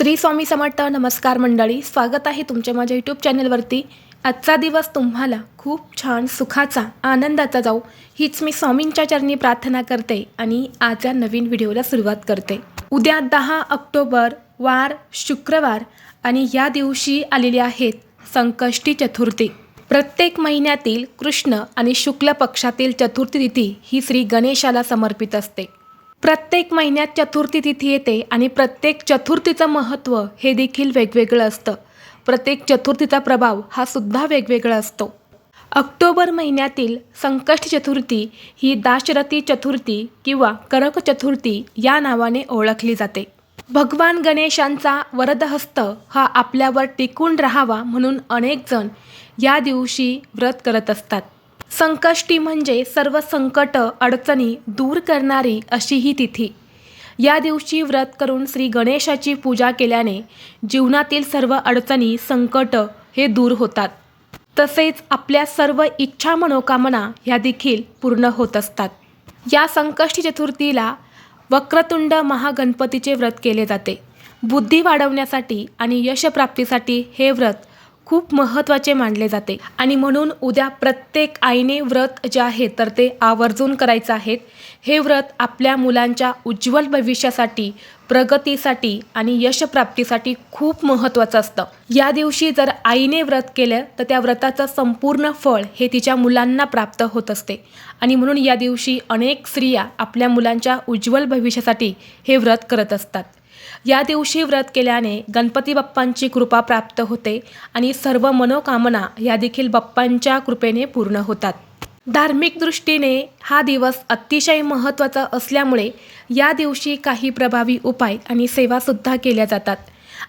श्री स्वामी समर्थ नमस्कार मंडळी स्वागत आहे तुमच्या माझ्या यूट्यूब चॅनलवरती आजचा दिवस तुम्हाला खूप छान सुखाचा आनंदाचा जाऊ हीच मी स्वामींच्या चरणी प्रार्थना करते आणि आज या नवीन व्हिडिओला सुरुवात करते. उद्या दहा ऑक्टोबर वार शुक्रवार आणि या दिवशी आलेली आहेत संकष्टी चतुर्थी. प्रत्येक महिन्यातील कृष्ण आणि शुक्ल पक्षातील चतुर्थी तिथी ही श्री गणेशाला समर्पित असते. प्रत्येक महिन्यात चतुर्थी तिथी येते आणि प्रत्येक चतुर्थीचं महत्त्व हे देखील वेगवेगळं असतं. प्रत्येक चतुर्थीचा प्रभाव हा सुद्धा वेगवेगळा असतो. ऑक्टोबर महिन्यातील संकष्ट चतुर्थी ही दाशरथी चतुर्थी किंवा करक चतुर्थी या नावाने ओळखली जाते. भगवान गणेशांचा वरदहस्त हा आपल्यावर टिकून राहावा म्हणून अनेक जण या दिवशी व्रत करत असतात. संकष्टी म्हणजे सर्व संकट अडचणी दूर करणारी अशी ही तिथी. या दिवशी व्रत करून श्री गणेशाची पूजा केल्याने जीवनातील सर्व अडचणी संकट हे दूर होतात. तसेच आपल्या सर्व इच्छा मनोकामना ह्या देखील पूर्ण होत असतात. या संकष्टी चतुर्थीला वक्रतुंड महागणपतीचे व्रत केले जाते. बुद्धी वाढवण्यासाठी आणि यशप्राप्तीसाठी हे व्रत खूप महत्त्वाचे मानले जाते. आणि म्हणून उद्या प्रत्येक आईने व्रत जे आहे तर ते आवर्जून करायचं आहेत हे व्रत आपल्या मुलांच्या उज्ज्वल भविष्यासाठी प्रगतीसाठी आणि यशप्राप्तीसाठी खूप महत्त्वाचं असतं. या दिवशी जर आईने व्रत केलं तर त्या व्रताचं संपूर्ण फळ हे तिच्या मुलांना प्राप्त होत असते. आणि म्हणून या दिवशी अनेक स्त्रिया आपल्या मुलांच्या उज्ज्वल भविष्यासाठी हे व्रत करत असतात. या दिवशी व्रत केल्याने गणपती बाप्पांची कृपा प्राप्त होते आणि सर्व मनोकामना या देखील बाप्पांच्या कृपेने पूर्ण होतात. धार्मिक दृष्टीने हा दिवस अतिशय महत्त्वाचा असल्यामुळे या दिवशी काही प्रभावी उपाय आणि सेवासुद्धा केल्या जातात.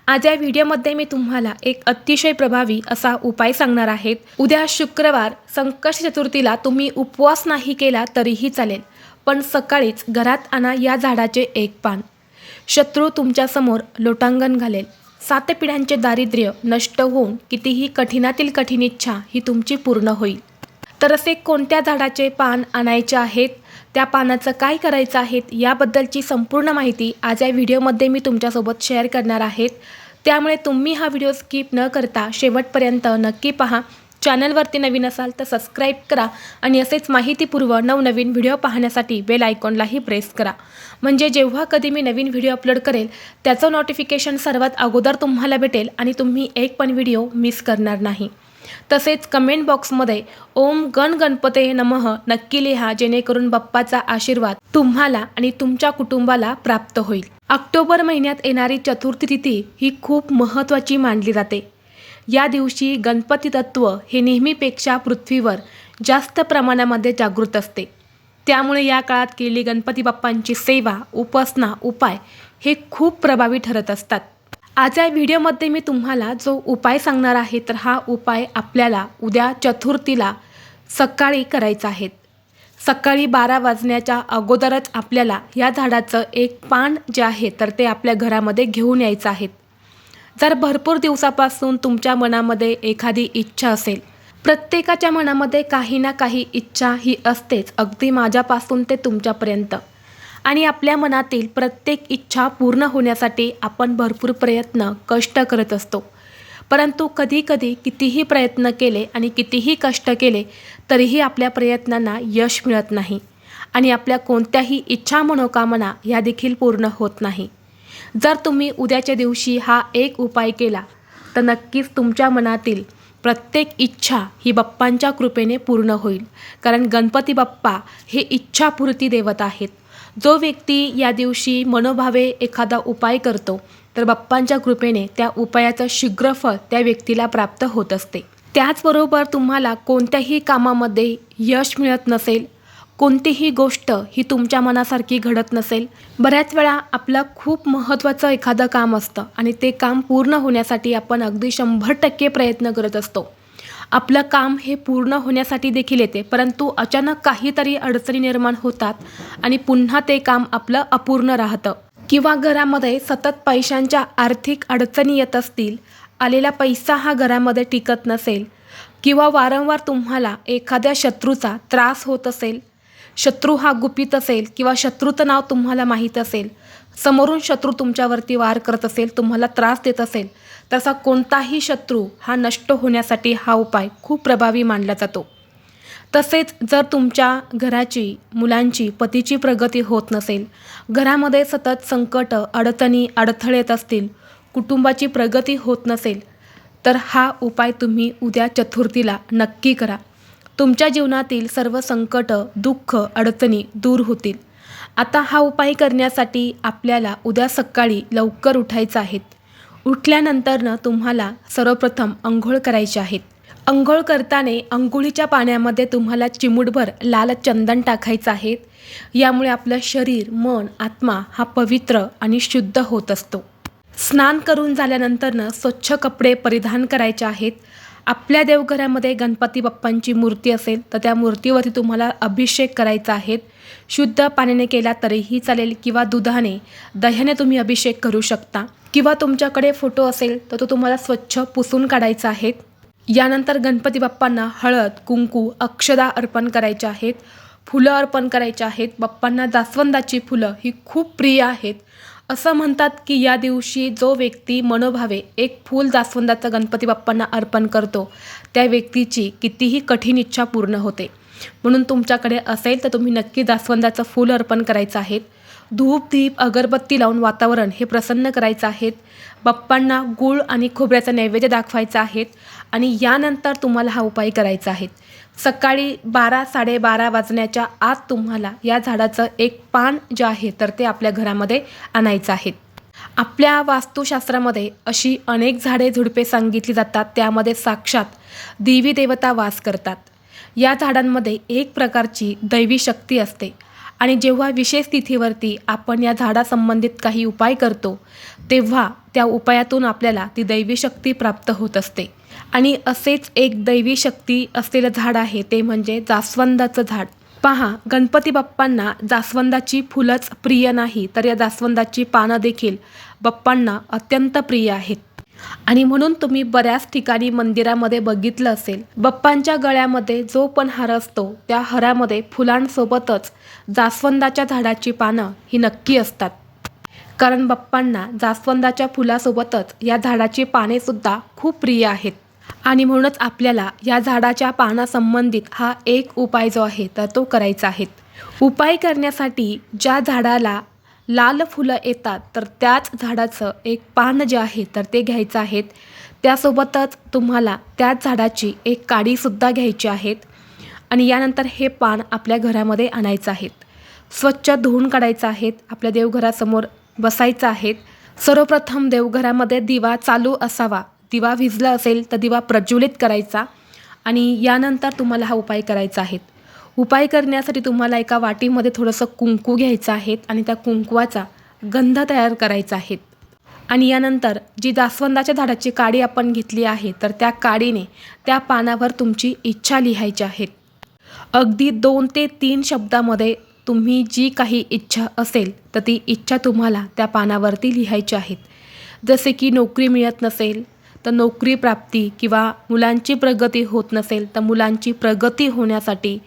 आज या व्हिडिओमध्ये मी तुम्हाला एक अतिशय प्रभावी असा उपाय सांगणार आहेत उद्या शुक्रवार संकष्ट चतुर्थीला तुम्ही उपवास नाही केला तरीही चालेल पण सकाळीच घरात आणा या झाडाचे एक पान. शत्रू तुमच्यासमोर लोटांगण घालेल. सात पिढ्यांचे दारिद्र्य नष्ट होऊन कितीही कठीणातील कठीण इच्छा ही तुमची पूर्ण होईल. तर असे कोणत्या झाडाचे पान आणायचे आहेत? त्या पानाचं काय करायचं आहेत? याबद्दलची संपूर्ण माहिती आज या व्हिडिओमध्ये मी तुमच्यासोबत शेअर करणार आहेत. त्यामुळे तुम्ही हा व्हिडिओ स्किप न करता शेवटपर्यंत नक्की पहा. चॅनलवरती नवीन असाल तर सबस्क्राईब करा आणि असेच माहितीपूर्व नवनवीन व्हिडिओ पाहण्यासाठी बेल आयकॉनलाही प्रेस करा. म्हणजे जेव्हा कधी मी नवीन व्हिडिओ अपलोड करेल त्याचं नोटिफिकेशन सर्वात अगोदर तुम्हाला भेटेल आणि तुम्ही एक पण व्हिडिओ मिस करणार नाही. तसेच कमेंट बॉक्समध्ये ओम गण गणपते नमः नक्की लिहा जेणेकरून बाप्पाचा आशीर्वाद तुम्हाला आणि तुमच्या कुटुंबाला प्राप्त होईल. ऑक्टोबर महिन्यात येणारी चतुर्थी तिथी ही खूप महत्त्वाची मानली जाते. या दिवशी गणपती तत्व हे नेहमीपेक्षा पृथ्वीवर जास्त प्रमाणामध्ये जागृत असते. त्यामुळे या काळात केलेली गणपती बाप्पांची सेवा उपासना उपाय हे खूप प्रभावी ठरत असतात. आज या व्हिडिओमध्ये मी तुम्हाला जो उपाय सांगणार आहे तर हा उपाय आपल्याला उद्या चतुर्थीला सकाळी करायचा आहे. सकाळी बारा वाजण्याच्या अगोदरच आपल्याला या झाडाचं एक पान जे आहे तर ते आपल्या घरामध्ये घेऊन यायचं आहे. जर भरपूर दिवसापासून तुमच्या मनामध्ये एखादी इच्छा असेल. प्रत्येकाच्या मनामध्ये काही ना काही इच्छा ही असतेच अगदी माझ्यापासून ते तुमच्यापर्यंत. आणि आपल्या मनातील प्रत्येक इच्छा पूर्ण होण्यासाठी आपण भरपूर प्रयत्न कष्ट करत असतो. परंतु कधीकधी कितीही प्रयत्न केले आणि कितीही कष्ट केले तरीही आपल्या प्रयत्नांना यश मिळत नाही. आणि आपल्या कोणत्याही इच्छा मनोकामना ह्या देखील पूर्ण होत नाही. जर तुम्ही उद्याच्या दिवशी हा एक उपाय केला तर नक्कीच तुमच्या मनातील प्रत्येक इच्छा ही बाप्पांच्या कृपेने पूर्ण होईल. कारण गणपती बाप्पा हे इच्छापूर्ती देवत आहेत. जो व्यक्ती या दिवशी मनोभावे एखादा उपाय करतो तर बाप्पांच्या कृपेने त्या उपायाचं शीघ्रफळ त्या व्यक्तीला प्राप्त होत असते. त्याचबरोबर तुम्हाला कोणत्याही कामामध्ये यश मिळत नसेल कोणतीही गोष्ट ही तुमच्या मनासारखी घडत नसेल. बऱ्याच वेळा आपलं खूप महत्त्वाचं एखादं काम असतं आणि ते काम पूर्ण होण्यासाठी आपण अगदी शंभर टक्के प्रयत्न करत असतो. आपलं काम हे पूर्ण होण्यासाठी देखील येते परंतु अचानक काहीतरी अडचणी निर्माण होतात आणि पुन्हा ते काम आपलं अपूर्ण राहतं. किंवा घरामध्ये सतत पैशांच्या आर्थिक अडचणी येत असतील आलेला पैसा हा घरामध्ये टिकत नसेल किंवा वारंवार तुम्हाला एखाद्या शत्रूचा त्रास होत असेल शत्रू हा गुपित असेल किंवा शत्रूचं नाव तुम्हाला माहीत असेल समोरून शत्रू तुमच्यावरती वार करत असेल तुम्हाला त्रास देत असेल तसा कोणताही शत्रू हा नष्ट होण्यासाठी हा उपाय खूप प्रभावी मानला जातो. तसेच जर तुमच्या घराची मुलांची पतीची प्रगती होत नसेल घरामध्ये सतत संकट अडचणी अडथळे येत असतील कुटुंबाची प्रगती होत नसेल तर हा उपाय तुम्ही उद्या चतुर्थीला नक्की करा. तुमच्या जीवनातील सर्व संकट दुःख अडचणी दूर होतील. आता हा उपाय करण्यासाठी आपल्याला उद्या सकाळी लवकर उठायचं आहेत उठल्यानंतरनं तुम्हाला सर्वप्रथम अंघोळ करायचे आहेत अंघोळ करताना अंघोळीच्या पाण्यामध्ये तुम्हाला चिमूटभर लाल चंदन टाकायचं आहे. यामुळे आपलं शरीर मन आत्मा हा पवित्र आणि शुद्ध होत असतो. स्नान करून झाल्यानंतरनं स्वच्छ कपडे परिधान करायचे आहेत. आपल्या देवघरामध्ये गणपती बाप्पांची मूर्ती असेल तर त्या मूर्तीवरती तुम्हाला अभिषेक करायचा आहे. शुद्ध पाण्याने केला तरीही चालेल किंवा दुधाने दह्याने तुम्ही अभिषेक करू शकता. किंवा तुमच्याकडे फोटो असेल तर तो तुम्हाला स्वच्छ पुसून काढायचा आहे. यानंतर गणपती बाप्पांना हळद कुंकू अक्षदा अर्पण करायच्या आहेत. फुलं अर्पण करायची आहेत. बाप्पांना जास्वंदाची फुलं ही खूप प्रिय आहेत. असं म्हणतात की या दिवशी जो व्यक्ती मनोभावे एक फूल जास्वंदाचं गणपती बाप्पांना अर्पण करतो त्या व्यक्तीची कितीही कठीण इच्छा पूर्ण होते. म्हणून तुमच्याकडे असेल तर तुम्ही नक्की जास्वंदाचं फूल अर्पण करायचं आहे. धूप दीप अगरबत्ती लावून वातावरण हे प्रसन्न करायचं आहे बाप्पांना गूळ आणि खोबऱ्याचा नैवेद्य दाखवायचा आहेत आणि यानंतर तुम्हाला हा उपाय करायचा आहे सकाळी बारा साडेबारा वाजण्याच्या आत तुम्हाला या झाडाचं एक पान जे आहे तर ते आपल्या घरामध्ये आणायचं आहे आपल्या वास्तुशास्त्रामध्ये अशी अनेक झाडे झुडपे सांगितली जातात त्यामध्ये साक्षात देवी देवता वास करतात. या झाडांमध्ये एक प्रकारची दैवी शक्ती असते. आणि जेव्हा विशेष तिथीवरती आपण या झाडासंबंधित काही उपाय करतो तेव्हा त्या उपायातून आपल्याला ती दैवी शक्ती प्राप्त होत असते. आणि असेच एक दैवी शक्ती असलेलं झाड आहे ते म्हणजे जास्वंदाचं झाड. पहा गणपती बाप्पांना जास्वंदाची फुलंच प्रिय नाही तर या जास्वंदाची पानं देखील बाप्पांना अत्यंत प्रिय आहेत. आणि म्हणून तुम्ही बऱ्याच ठिकाणी मंदिरामध्ये बघितलं असेल. बप्पांच्या गळ्यामध्ये जो पण हार असतो त्या हारामध्ये फुलांसोबतच जास्वंदाच्या झाडाची पानं ही नक्की असतात. कारण बप्पांना जास्वंदाच्या फुलासोबतच या झाडाची पानेसुद्धा खूप प्रिय आहेत. आणि म्हणूनच आपल्याला या झाडाच्या पानासंबंधित हा एक उपाय जो आहे तर तो करायचा आहे. उपाय करण्यासाठी ज्या झाडाला लाल फुलं येतात तर त्याच झाडाचं एक पान जे आहे तर ते घ्यायचं आहेत. त्यासोबतच तुम्हाला त्याच झाडाची एक काडीसुद्धा घ्यायची आहेत आणि यानंतर हे पान आपल्या घरामध्ये आणायचं आहेत. स्वच्छ धुवून काढायचं आहेत आपल्या देवघरासमोर बसायचं आहेत. सर्वप्रथम देवघरामध्ये दिवा चालू असावा. दिवा विजला असेल तर दिवा प्रज्वलित करायचा आणि यानंतर तुम्हाला हा उपाय करायचा आहे उपाय करण्यासाठी तुम्हाला एका वाटीमध्ये थोडंसं कुंकू घ्यायचं आहे आणि त्या कुंकवाचा गंध तयार करायचा आहे आणि यानंतर जी जास्वंदाच्या झाडाची काडी आपण घेतली आहे तर त्या काडीने त्या पानावर तुमची इच्छा लिहायची आहे अगदी दोन ते तीन शब्दामध्ये तुम्ही जी काही इच्छा असेल तर ती इच्छा तुम्हाला त्या पानावरती लिहायची आहेत. जसे की नोकरी मिळत नसेल तर नोकरी प्राप्ती किंवा मुलांची प्रगती होत नसेल तर मुलांची प्रगती होण्यासाठी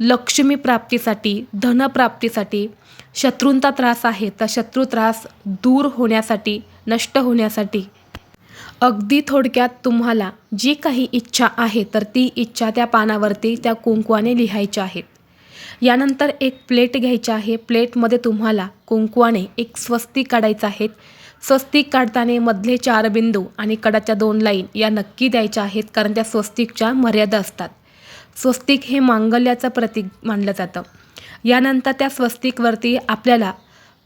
लक्ष्मी प्राप्तीसाठी धनप्राप्तीसाठी शत्रूंचा त्रास आहे तर शत्रू त्रास दूर होण्यासाठी नष्ट होण्यासाठी. अगदी थोडक्यात तुम्हाला जी काही इच्छा आहे तर ती इच्छा त्या पानावरती त्या कुंकवाने लिहायची आहेत. यानंतर एक प्लेट घ्यायची आहे. प्लेटमध्ये तुम्हाला कुंकवाने एक स्वस्तिक काढायचं आहे. स्वस्तिक काढताना मधले चार बिंदू आणि कडाच्या दोन लाईन या नक्की द्यायच्या आहेत कारण त्या स्वस्तिकच्या मर्यादा असतात. स्वस्तिक हे मांगल्याचं प्रतीक मानलं जातं. यानंतर त्या स्वस्तिकवरती आपल्याला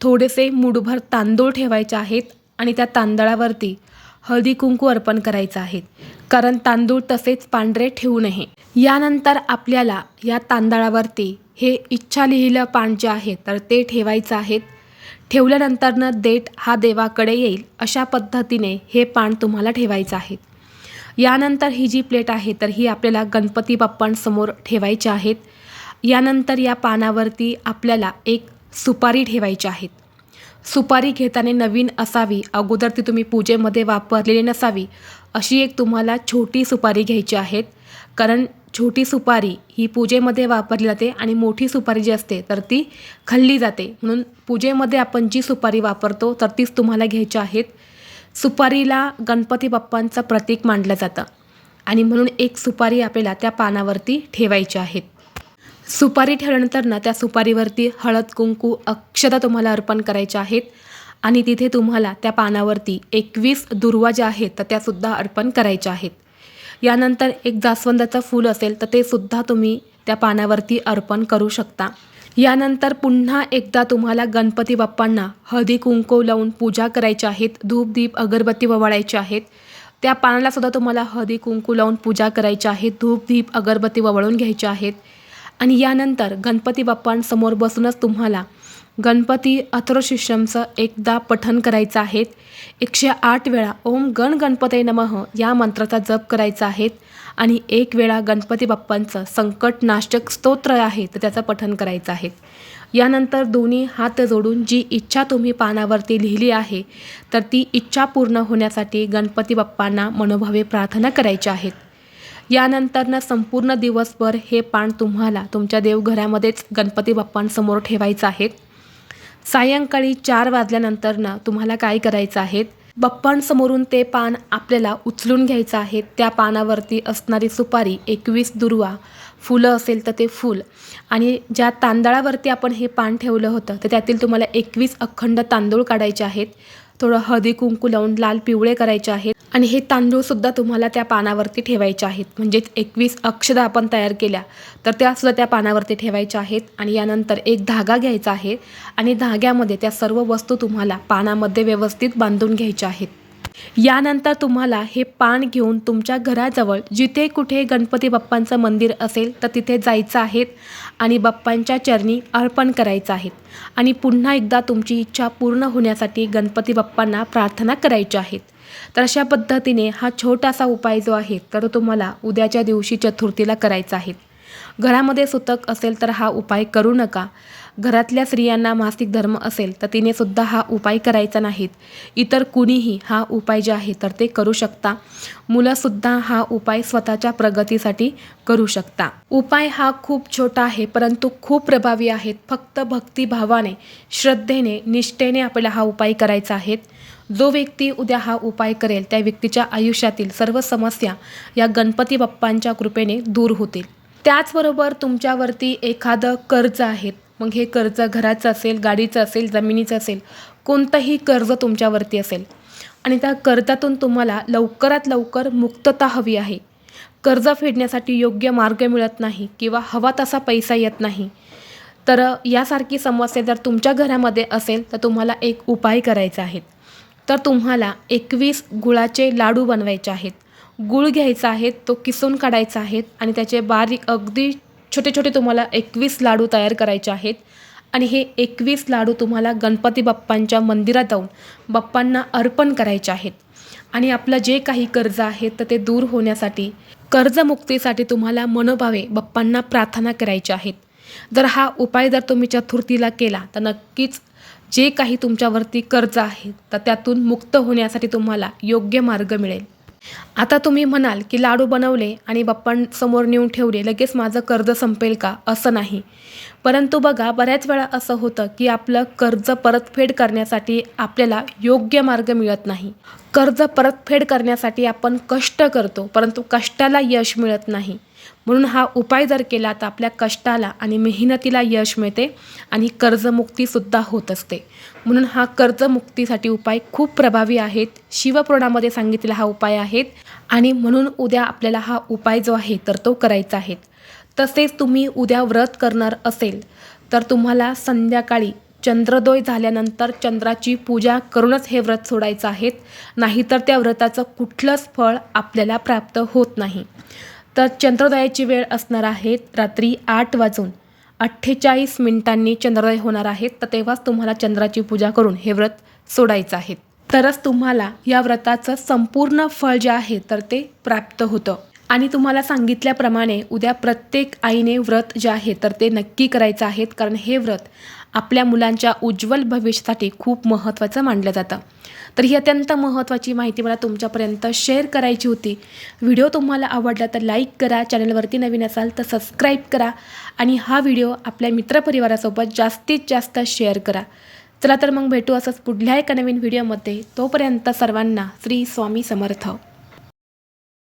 थोडेसे मुठभर तांदूळ ठेवायचे आहेत आणि त्या तांदळावरती हळदी कुंकू अर्पण करायचं आहे. कारण तांदूळ तसेच पांढरे ठेवू नये. यानंतर आपल्याला या तांदळावरती हे इच्छा लिहिलं पान जे आहे तर ते ठेवायचं आहेत ठेवल्यानंतरनं देठ हा देवाकडे येईल अशा पद्धतीने हे पान तुम्हाला ठेवायचं आहे. यानंतर ही जी प्लेट आहे तर ही आपल्याला गणपती बाप्पांसमोर ठेवायची आहेत. यानंतर या पानावरती आपल्याला एक सुपारी ठेवायची आहेत. सुपारी घेताना नवीन असावी अगोदर ती तुम्ही पूजेमध्ये वापरलेली नसावी अशी एक तुम्हाला छोटी सुपारी घ्यायची आहेत. कारण छोटी सुपारी ही पूजेमध्ये वापरली जाते आणि मोठी सुपारी जी असते तर ती खाल्ली जाते. म्हणून पूजेमध्ये आपण जी सुपारी वापरतो तर तीच तुम्हाला घ्यायची आहेत. सुपारीला गणपती बाप्पांचं प्रतीक मानलं जातं. आणि म्हणून एक सुपारी आपल्याला त्या पानावरती ठेवायची आहेत. सुपारी ठेवल्यानंतर ना त्या सुपारीवरती हळद कुंकू अक्षता तुम्हाला अर्पण करायच्या आहेत. आणि तिथे तुम्हाला त्या पानावरती एकवीस दुर्वा ज्या आहेत तर त्यासुद्धा अर्पण करायच्या आहेत. यानंतर एक जास्वंदाचं फूल असेल तर ते सुद्धा तुम्ही त्या पानावरती अर्पण करू शकता. यानंतर पुन्हा एकदा तुम्हाला गणपती बाप्पांना हळदी कुंकू लावून पूजा करायची आहेत धूप दीप अगरबत्ती ववाळायची आहेत. त्या पानाला सुद्धा तुम्हाला हळदी कुंकू लावून पूजा करायची आहे धूप दीप अगरबत्ती ववळून घ्यायची आहेत. आणि यानंतर गणपती बाप्पांसमोर बसूनच तुम्हाला गणपती अथर्वशिष्यमचं एकदा पठन करायचं आहे एकशे आठ वेळा ओम गण गणपते नमः या मंत्राचा जप करायचा आहे आणि एक वेळा गणपती बाप्पांचं संकटनाशक स्तोत्र आहे तर त्याचं पठन करायचं आहे यानंतर दोन्ही हात जोडून जी इच्छा तुम्ही पानावरती लिहिली आहे तर ती इच्छा पूर्ण होण्यासाठी गणपती बाप्पांना मनोभावे प्रार्थना करायच्या आहेत. यानंतरनं संपूर्ण दिवसभर हे पान तुम्हाला तुमच्या देवघरामध्येच गणपती बाप्पांसमोर ठेवायचं आहे सायंकाळी चार वाजल्यानंतरनं तुम्हाला काय करायचं आहे? बप्पांसमोरून ते पान आपल्याला उचलून घ्यायचं आहे. त्या पानावरती असणारी सुपारी एकवीस दुर्वा फुलं असेल तर ते फूल. आणि ज्या तांदळावरती आपण हे पान ठेवलं होतं तर त्यातील तुम्हाला एकवीस अखंड तांदूळ काढायचे आहेत. थोडं हळदी कुंकू लावून लाल पिवळे करायचे आहेत. आणि हे तांदूळसुद्धा तुम्हाला त्या पानावरती ठेवायचे आहेत. म्हणजेच एकवीस अक्षदा आपण तयार केल्या तर त्यासुद्धा त्या पानावरती ठेवायच्या आहेत. आणि यानंतर एक धागा घ्यायचा आहे. आणि धाग्यामध्ये त्या सर्व वस्तू तुम्हाला पानामध्ये व्यवस्थित बांधून घ्यायच्या आहेत. यानंतर तुम्हाला हे पान घेऊन तुमच्या घराजवळ जिथे कुठे गणपती बाप्पांचं मंदिर असेल तर तिथे जायचं आहे आणि बाप्पांच्या चरणी अर्पण करायचं आहे. आणि पुन्हा एकदा तुमची इच्छा पूर्ण होण्यासाठी गणपती बाप्पांना प्रार्थना करायच्या आहेत तर अशा पद्धतीने हा छोटासा उपाय जो आहे तर तुम्हाला उद्याच्या दिवशी चतुर्थीला करायचा आहे. घरामध्ये सुतक असेल तर हा उपाय करू नका. घरातल्या स्त्रियांना मासिक धर्म असेल तर तिने सुद्धा हा उपाय करायचा नाहीत. इतर कुणीही हा उपाय जे आहे तर ते करू शकता. मुलंसुद्धा हा उपाय स्वतःच्या प्रगतीसाठी करू शकता. उपाय हा खूप छोटा आहे परंतु खूप प्रभावी आहेत. फक्त भक्तिभावाने श्रद्धेने निष्ठेने आपल्याला हा उपाय करायचा आहे. जो व्यक्ती उद्या हा उपाय करेल त्या व्यक्तीच्या आयुष्यातील सर्व समस्या या गणपती बाप्पांच्या कृपेने दूर होतील. त्याचबरोबर तुमच्यावरती एखादं कर्ज आहे मग हे कर्ज घराचं असेल गाडीचं असेल जमिनीचं असेल कोणतंही कर्ज तुमच्यावरती असेल. आणि त्या कर्जातून तुम्हाला लवकरात लवकर मुक्तता हवी आहे. कर्ज फेडण्यासाठी योग्य मार्ग मिळत नाही किंवा हवा तसा पैसा येत नाही. तर यासारखी समस्या जर तुमच्या घरामध्ये असेल तर तुम्हाला एक उपाय करायचा आहे. तर तुम्हाला एकवीस गुळाचे लाडू बनवायचे आहेत. गुळ घ्यायचा आहे तो किसून काढायचा आहे आणि त्याचे बारीक अगदी छोटे छोटे तुम्हाला एकवीस लाडू तयार करायचे आहेत. आणि हे एकवीस लाडू तुम्हाला गणपती बाप्पांच्या मंदिरात जाऊन बाप्पांना अर्पण करायचे आहेत. आणि आपलं जे काही कर्ज आहे तर ते दूर होण्यासाठी कर्जमुक्तीसाठी तुम्हाला मनोभावे बाप्पांना प्रार्थना करायच्या आहेत. जर हा उपाय जर तुम्ही चतुर्थीला केला तर नक्कीच जे काही तुमच्यावरती कर्ज आहे तर त्यातून मुक्त होण्यासाठी तुम्हाला योग्य मार्ग मिळेल. आता तुम्ही म्हणाल की लाडू बनवले आणि बाप्पांसमोर नेऊन ठेवले लगेच माझं कर्ज संपेल का? असं नाही. परंतु बघा बऱ्याच वेळा असं होतं की आपलं कर्ज परतफेड करण्यासाठी आपल्याला योग्य मार्ग मिळत नाही. कर्ज परतफेड करण्यासाठी आपण कष्ट करतो परंतु कष्टाला यश मिळत नाही. म्हणून हा उपाय जर केला तर आपल्या कष्टाला आणि मेहनतीला यश मिळते आणि कर्जमुक्तीसुद्धा होत असते. म्हणून हा कर्जमुक्तीसाठी उपाय खूप प्रभावी आहेत. शिवपुराणामध्ये सांगितलेला हा उपाय आहेत आणि म्हणून उद्या आपल्याला हा उपाय जो आहे तर तो करायचा आहे. तसेच तुम्ही उद्या व्रत करणार असेल तर तुम्हाला संध्याकाळी चंद्रोदय झाल्यानंतर चंद्राची पूजा करूनच हे व्रत सोडायचं आहे. नाहीतर त्या व्रताचं कुठलंच फळ आपल्याला प्राप्त होत नाही. तर चंद्रोदयाची वेळ असणार आहे रात्री आठ वाजून. अठ्ठेचाळीस मिनिटांनी चंद्रोदय होणार आहे. तर तेव्हाच तुम्हाला चंद्राची पूजा करून हे व्रत सोडायचं आहे. तरच तुम्हाला या व्रताचं संपूर्ण फळ जे आहे तर ते प्राप्त होतं. आणि तुम्हाला सांगितल्याप्रमाणे उद्या प्रत्येक आईने व्रत जे आहे तर ते नक्की करायचं आहेत कारण हे व्रत आपल्या मुलांच्या उज्ज्वल भविष्यासाठी खूप महत्त्वाचं मानलं जातं. तर ही अत्यंत महत्त्वाची माहिती मला तुमच्यापर्यंत शेअर करायची होती. व्हिडिओ तुम्हाला आवडला तर लाईक करा चॅनलवरती नवीन असाल तर सबस्क्राईब करा आणि हा व्हिडिओ आपल्या मित्रपरिवारासोबत जास्तीत जास्त शेअर करा. चला तर मग भेटू असंच पुढल्या एका नवीन व्हिडिओमध्ये. तोपर्यंत सर्वांना श्री स्वामी समर्थ.